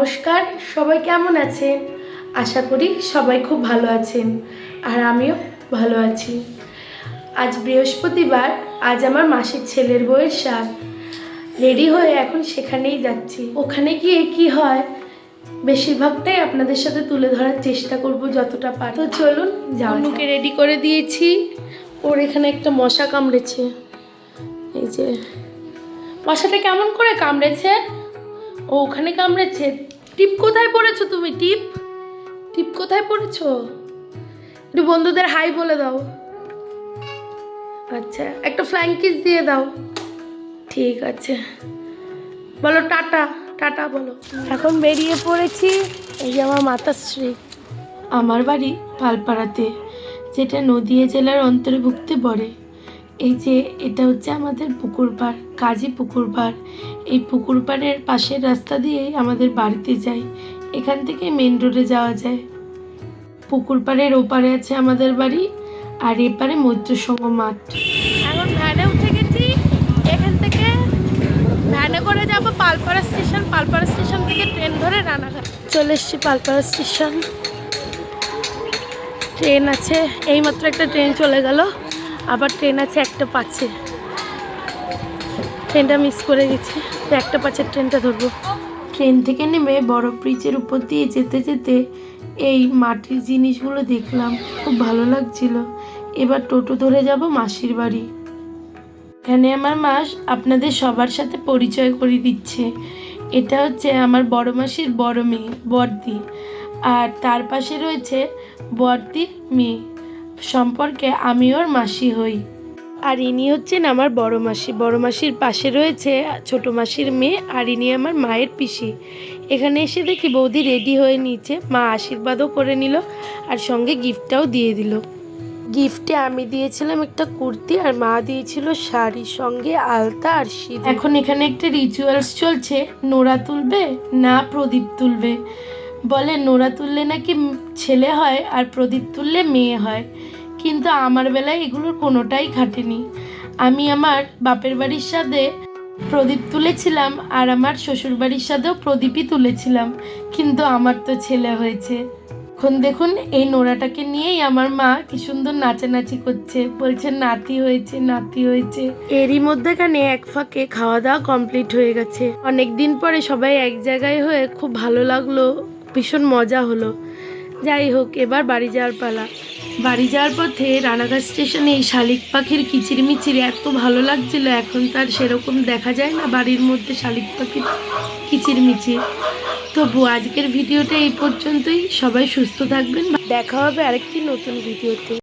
নমস্কার, সবাই কেমন আছেন? আশা করি সবাই খুব ভালো আছেন আর আমিও ভালো আছি। আজ বৃহস্পতিবার, আজ আমার মাসির ছেলের বউয়ের সাথ রেডি হয়ে এখন সেখানেই যাচ্ছি। ওখানে গিয়ে কি হয়, বেশিরভাগটাই আপনাদের সাথে তুলে ধরার চেষ্টা করব যতটা পারি। তো চলুন জানুকে রেডি করে দিয়েছি। ওর এখানে একটা মশা কামড়েছে। এই যে, মশাটা কেমন করে কামড়েছে? ও, ওখানে কামড়েছে টিপ কোথায় পড়েছো তুমি? টিপ? টিপ কোথায় পড়েছো? একটু বন্ধুদের হাই বলে দাও। আচ্ছা একটা ফ্ল্যাং কিস দিয়ে দাও। ঠিক আছে। বলো, টাটা টাটা বলো। এখন বেরিয়ে পড়েছি এই যে আমার মাতাশ্রী। আমার বাড়ি পালপাড়াতে, যেটা নদিয়া জেলার অন্তর্ভুক্তে পড়ে। এই যে এটা হচ্ছে আমাদের পুকুর পাড়, কাজী পুকুর পাড়। এই পুকুর পাড়ের পাশের রাস্তা দিয়েই আমাদের বাড়িতে যাই, এখান থেকে মেন রোডে যাওয়া যায়। পুকুর পাড়ের ওপারে আছে আমাদের বাড়ি, আর এপারে মৈত্রসংঘ মাঠ এখন ভ্যানে উঠে গেছি, এখান থেকে ভ্যানে করে যাব পালপাড়া স্টেশন। পালপাড়া স্টেশন থেকে ট্রেন ধরে রানাঘাট। চলে এসেছি পালপাড়া স্টেশন। ট্রেন আছে, এইমাত্র একটা ট্রেন চলে গেল। আবার ট্রেন আছে, একটা পাচ্ছে। ট্রেনটা মিস করে গেছি। তো একটা পাঁচের ট্রেনটা ধরবো। ট্রেন থেকে নেমে বড় ব্রিজের উপর দিয়ে যেতে যেতে এই মাটির জিনিসগুলো দেখলাম। খুব ভালো লাগছিল। এবার টোটো ধরে যাব মাসির বাড়ি। এখানে আমার মাস আপনাদের সবার সাথে পরিচয় করে দিচ্ছে। এটা হচ্ছে আমার বড় মাসির বড় মেয়ে, বর্দি। আর তার পাশে রয়েছে বর্দির মেয়ে। সম্পর্কে আমি ওর মাসি হই। আর ইনি হচ্ছেন আমার বড় মাসি। বড় মাসির পাশে রয়েছে ছোট মাসির মেয়ে আর ইনি আমার মায়ের পিসি। এখানে এসে দেখি বৌদি রেডি হয়ে নিচে মা আশীর্বাদও করে নিল আর সঙ্গে গিফটটাও দিয়ে দিল। গিফটে আমি দিয়েছিলাম একটা কুর্তি আর মা দিয়েছিল শাড়ি সঙ্গে আলতা আর সিঁদুর। এখন এখানে একটা রিচুয়ালস চলছে। নোরা তুলবে না প্রদীপ তুলবে। বলে, নোরা তুললে নাকি ছেলে হয় আর প্রদীপ তুললে মেয়ে হয়। কিন্তু আমার বেলায় এগুলোর কোনোটাই খাটেনি আমি আমার বাপের বাড়ির সাথে প্রদীপ তুলেছিলাম আর আমার শ্বশুর বাড়ির সাথেও প্রদীপই তুলেছিলাম। কিন্তু আমার তো ছেলে হয়েছে। এখন দেখুন, এই নোড়াটাকে নিয়েই আমার মা কি সুন্দর নাচানাচি করছে। বলছে, নাতি হয়েছে নাতি হয়েছে। এরই মধ্যেখানে এক ফাঁকে খাওয়া দাওয়া কমপ্লিট হয়ে গেছে। অনেক দিন পরে সবাই এক জায়গায় হয়ে খুব ভালো লাগল। ভীষণ মজা হলো। যাই হোক, এবার বাড়ি যাওয়ার পালা। বাড়ি যাওয়ার পথে রানাঘাট স্টেশনে এই শালিক পাখির কিচিরমিচির এত ভালো লাগছিল, এখন তার সেরকম দেখা যায় না বাড়ির মধ্যে শালিক পাখির কিচিরমিচির। তবু আজকের ভিডিওটা এই পর্যন্তই। সবাই সুস্থ থাকবেন। দেখা হবে আরেকটি নতুন ভিডিওতে।